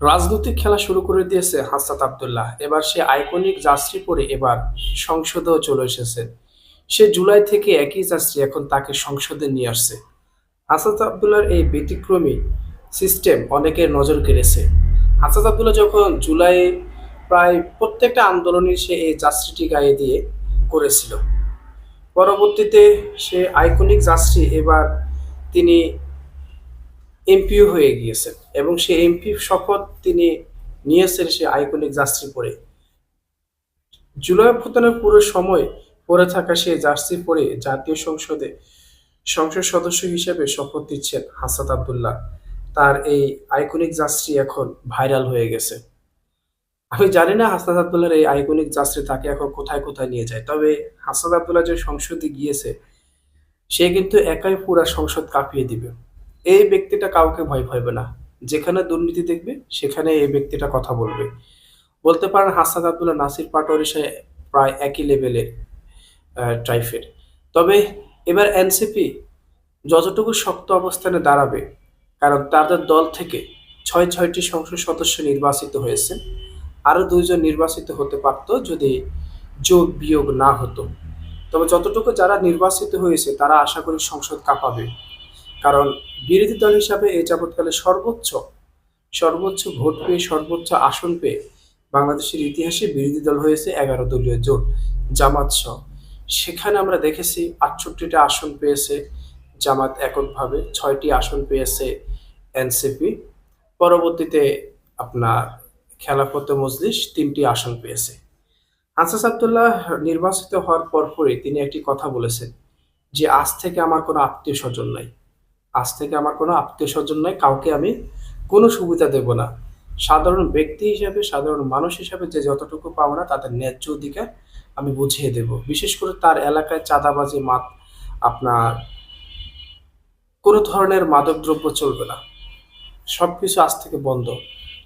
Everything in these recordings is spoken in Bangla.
রাজনৈতিক খেলা শুরু করে দিয়েছে হাসনাত আবদুল্লাহ। এবার সে আইকনিক যাত্রী পরে এবার সংসদেও চলে এসেছে। সে জুলাই থেকে একই যাত্রী এখন তাকে সংসদে নিয়ে আসছে। হাসাত আবদুল্লাহর এই ব্যতিক্রমী সিস্টেম অনেকের নজর কেড়েছে। হাসনাত আবদুল্লাহ যখন জুলাই প্রায় প্রত্যেকটা আন্দোলনে সে এই যাত্রীটি গায়ে দিয়ে করেছিল। পরবর্তীতে সে আইকনিক যাত্রী এবার তিনি এমপিও হয়ে গিয়েছেন এবং সে এমপি শপথ তিনি নিয়েছেন সে আইকনিক জার্সি পরে। জুলাই অভ্যুত্থানের পুরো সময় পরে থাকা সে জার্সি পরে জাতীয় সংসদে সংসদ সদস্য হিসেবে শপথ দিচ্ছেন হাসাদ আবদুল্লাহ। তার এই আইকনিক জার্সি এখন ভাইরাল হয়ে গেছে। আমি জানি না হাসাদ আবদুল্লাহর এই আইকনিক জার্সি তাকে এখন কোথায় কোথায় নিয়ে যায়, তবে হাসাদ আবদুল্লাহ যে সংসদে গিয়েছে, সে কিন্তু একাই পুরা সংসদ কাঁপিয়ে দিবে। এই ব্যক্তিটা কাউকে ভয় পাইবে না। যেখানে দুর্নীতি দেখবে সেখানে এই ব্যক্তিটা কথা বলবে। বলতে পারেন হাসান আবদুল্লাহ নাসির পাটোয়ারি সে প্রায় একই লেভেলের টাইপের তবে এবার এনসিপি যতটুকু শক্ত অবস্থানে দাঁড়াবে, কারণ তাদের দল থেকে ছয় ছয়টি সংসদ সদস্য নির্বাচিত হয়েছে, আরও দুইজন নির্বাচিত হতে পারত যদি যোগ বিয়োগ না হতো। তবে যতটুকু যারা নির্বাচিত হয়েছে, তারা আশা করি সংসদ কাঁপাবে। কারণ বিরোধী দল হিসাবে এই যাবৎকালে সর্বোচ্চ সর্বোচ্চ ভোট পেয়ে, সর্বোচ্চ আসন পেয়ে বাংলাদেশের ইতিহাসে বিরোধী দল হয়েছে এগারো দলীয় জোট, জামাত সহ। সেখানে আমরা দেখেছি আটষট্টিটা আসন পেয়েছে, জামাত এককভাবে ছয়টি আসন পেয়েছে এনসিপি। পরবর্তীতে আপনার খেলাফত মজলিস তিনটি আসন পেয়েছে। আনসাস আবদুল্লাহ নির্বাচিত হওয়ার পরপরই তিনি একটি কথা বলেছেন যে, আজ থেকে আমার কোনো আত্মীয় স্বজন নাই। আজ থেকে আমার কোনো আত্মীয় স্বজন নয় কাউকে আমি কোনো সুবিধা দেব না। সাধারণ ব্যক্তি হিসাবে, সাধারণ মানুষ হিসাবে যে যতটুকু পাবো না, তাদের ন্যায্য অধিকার আমি বুঝিয়ে দেব। বিশেষ করে তার এলাকায় চাঁদাবাজি, মাত আপনার কোনো ধরনের মাদকদ্রব্য চলবে না। সব কিছু আজ থেকে বন্ধ।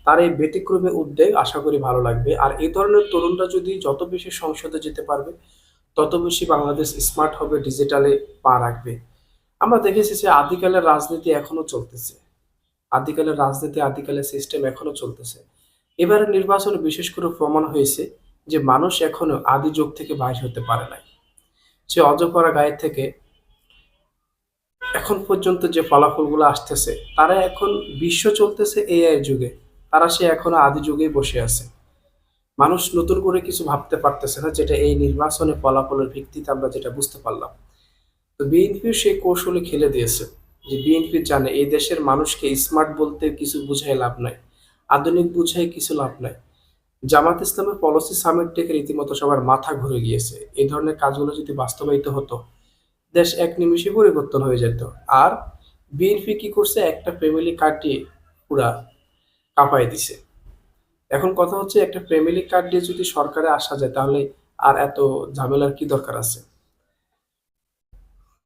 তার এই ব্যতিক্রমী উদ্যোগ আশা করি ভালো লাগবে। আর এই ধরনের তরুণরা যদি যত বেশি সংসদে যেতে পারবে, তত বেশি বাংলাদেশ স্মার্ট হবে ডিজিটালে পা রাখবে। আমরা দেখেছি যে আদিকালের রাজনীতি এখনও চলতেছে। আদিকালের রাজনীতি আদিকালের সিস্টেম এখনও চলতেছে। এবারে নির্বাচনে বিশেষ করে প্রমাণ হয়েছে যে মানুষ এখনও আদি যুগ থেকে বাইর হতে পারে নাই। সে অজপরা গায়ের থেকে এখন পর্যন্ত যে ফলাফলগুলো আসতেছে, তারা এখন বিশ্ব চলতেছে এআই যুগে। তারা সে এখনও আদি যুগেই বসে আছে। মানুষ নতুন করে কিছু ভাবতে পারতেছে না যেটা এই নির্বাচনে ফলাফলের ভিত্তিতে আমরা যেটা বুঝতে পারলাম। তো বিএনপির সেই কৌশলে খেলে দিয়েছে যে বিএনপি জানে এই দেশের মানুষকে স্মার্ট বলতে কিছু বুঝাই লাভ নাই, আধুনিক বুঝাই কিছু লাভ নাই। জামাত ইসলামের পলিসি সামিট থেকে রীতিমতো সবার মাথা ঘুরে গিয়েছে। এই ধরনের কাজগুলো যদি বাস্তবায়িত হতো, দেশ এক নিমিষে পরিবর্তন হয়ে যেত। আর বিএনপি কি করছে? একটা ফ্যামিলি কাটিয়ে পুরা কাঁপাই দিছে। এখন কথা হচ্ছে, একটা ফ্যামিলি কার্ড দিয়ে যদি সরকারে আসা যায়, তাহলে আর এত ঝামেলার কি দরকার আছে?